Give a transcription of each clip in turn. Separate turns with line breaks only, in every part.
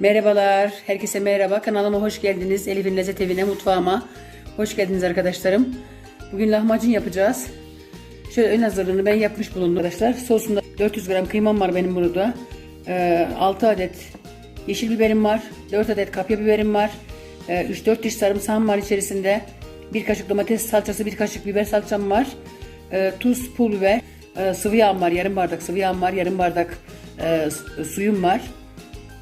Merhabalar, herkese merhaba. Kanalıma hoş geldiniz. Elif'in Lezzet Evi'ne, mutfağıma. Hoş geldiniz arkadaşlarım. Bugün lahmacun yapacağız. Şöyle ön hazırlığını ben yapmış bulundum arkadaşlar. Sosunda 400 gram kıymam var benim burada. Ee, 6 adet yeşil biberim var. 4 adet kapya biberim var. Ee, 3-4 diş sarımsağım var içerisinde. 1 kaşık domates salçası, 1 kaşık biber salçam var. Ee, tuz, pul biber, ee, sıvı yağım var. Yarım bardak sıvı yağım var. Yarım bardak e, suyum var.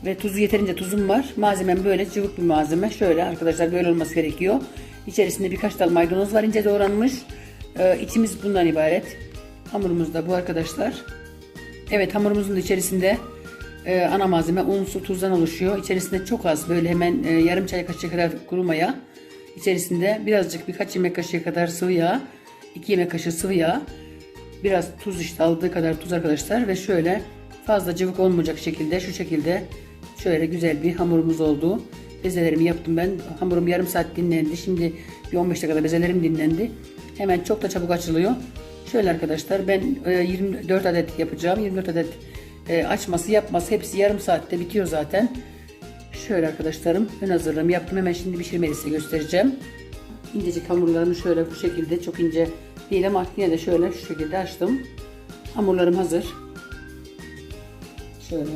Ve tuzu yeterince tuzum var. Malzemem böyle cıvık bir malzeme. Şöyle arkadaşlar böyle olması gerekiyor. İçerisinde birkaç dal maydanoz var ince doğranmış. Ee, içimiz bundan ibaret. Hamurumuz da bu arkadaşlar. Evet hamurumuzun içerisinde e, ana malzeme un, su, tuzdan oluşuyor. İçerisinde çok az böyle hemen e, yarım çay kaşığı kadar kuru maya. İçerisinde birazcık birkaç yemek kaşığı kadar sıvı yağ. 2 yemek kaşığı sıvı yağ. Biraz tuz işte aldığı kadar tuz arkadaşlar ve şöyle fazla cıvık olmayacak şekilde şu şekilde şöyle güzel bir hamurumuz oldu. Bezelerimi yaptım ben. Hamurum yarım saat dinlendi. Şimdi bir 15 dakikada bezelerim dinlendi. Hemen çok da çabuk açılıyor. Şöyle arkadaşlar ben e, 24 adet yapacağım. 24 adet e, açması yapması hepsi yarım saatte bitiyor zaten. Şöyle arkadaşlarım ön hazırlığımı yaptım. Hemen şimdi pişirmeyi size göstereceğim. İncecik hamurlarımı şöyle bu şekilde çok ince değil ama yine de şöyle şu şekilde açtım. Hamurlarım hazır. Şöyle.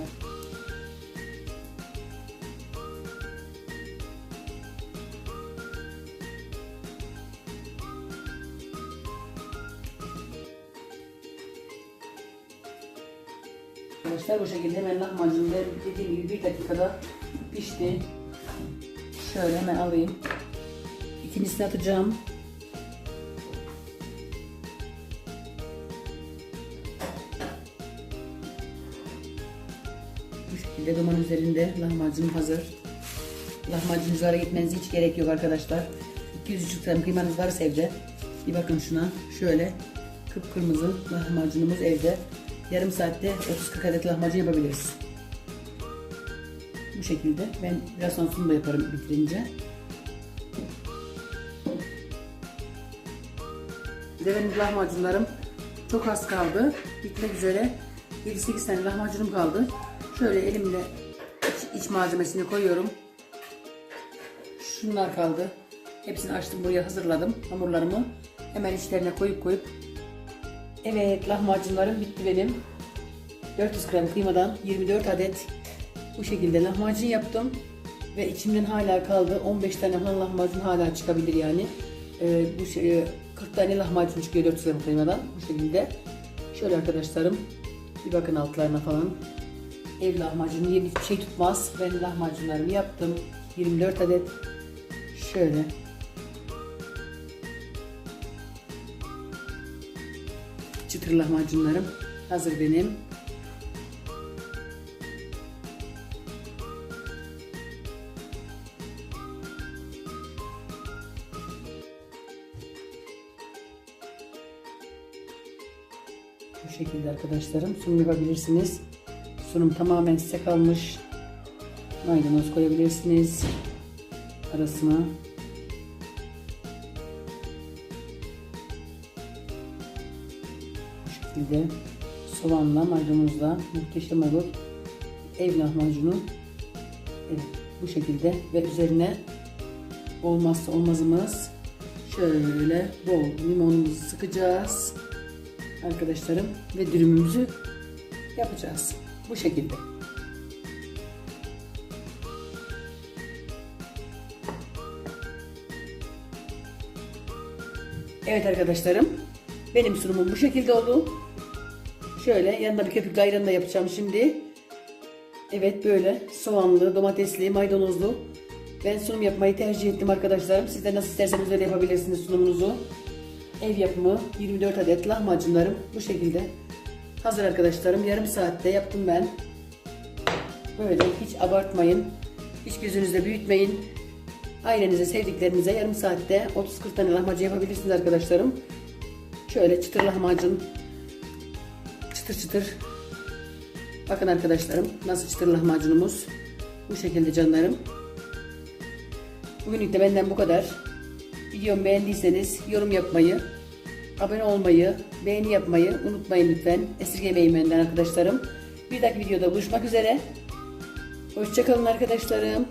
Arkadaşlar bu şekilde hemen lahmacun da dediğim gibi bir dakikada pişti. Şöyle hemen alayım. İkincisini atacağım. Bu şekilde duman üzerinde lahmacun hazır. Lahmacunculara gitmenize hiç gerek yok arkadaşlar. 200 gram kıymanız varsa evde. Bir bakın şuna. Şöyle kıpkırmızı lahmacunumuz evde. Yarım saatte 30-40 adet lahmacun yapabiliriz. Bu şekilde. Ben biraz sonra sunum da yaparım bitirince. Benim lahmacunlarım çok az kaldı. Bitmek üzere. 7-8 tane lahmacunum kaldı. Şöyle elimle iç, iç malzemesini koyuyorum. Şunlar kaldı. Hepsini açtım buraya hazırladım hamurlarımı. Hemen içlerine koyup koyup. Evet lahmacunlarım bitti benim. 400 gram kıymadan 24 adet bu şekilde lahmacun yaptım. Ve içimden hala kaldı. 15 tane falan lahmacun hala çıkabilir yani. Ee, bu şey, 40 tane lahmacun çıkıyor 400 gram kıymadan bu şekilde. Şöyle arkadaşlarım bir bakın altlarına falan. Ev lahmacunu yeni hiçbir şey tutmaz. Ben lahmacunlarımı yaptım. 24 adet. Şöyle. Çıtır lahmacunlarım hazır benim. Bu şekilde arkadaşlarım sunum yapabilirsiniz. Sunum tamamen size kalmış. Maydanoz koyabilirsiniz arasına. Şekilde soğanla maydanozla muhteşem olur. Ev lahmacunu. Evet, bu şekilde ve üzerine olmazsa olmazımız şöyle bol limonumuzu sıkacağız arkadaşlarım ve dürümümüzü yapacağız. Bu şekilde. Evet arkadaşlarım. Benim sunumum bu şekilde oldu. Şöyle yanında bir köpüklü ayran da yapacağım şimdi. Evet böyle soğanlı, domatesli, maydanozlu. Ben sunum yapmayı tercih ettim arkadaşlarım. Siz de nasıl isterseniz öyle yapabilirsiniz sunumunuzu. Ev yapımı 24 adet lahmacunlarım bu şekilde. Hazır arkadaşlarım. Yarım saatte yaptım ben. Böyle hiç abartmayın. Hiç gözünüzde büyütmeyin. Ailenize, sevdiklerinize yarım saatte 30-40 tane lahmacun yapabilirsiniz arkadaşlarım. Şöyle çıtır lahmacun. Çıtır çıtır. Bakın arkadaşlarım nasıl çıtır lahmacunumuz. Bu şekilde canlarım. Bugünlük de benden bu kadar. Videomu beğendiyseniz yorum yapmayı, abone olmayı, beğeni yapmayı unutmayın lütfen. Esirgemeyin benden arkadaşlarım. Bir dahaki videoda buluşmak üzere. Hoşçakalın arkadaşlarım.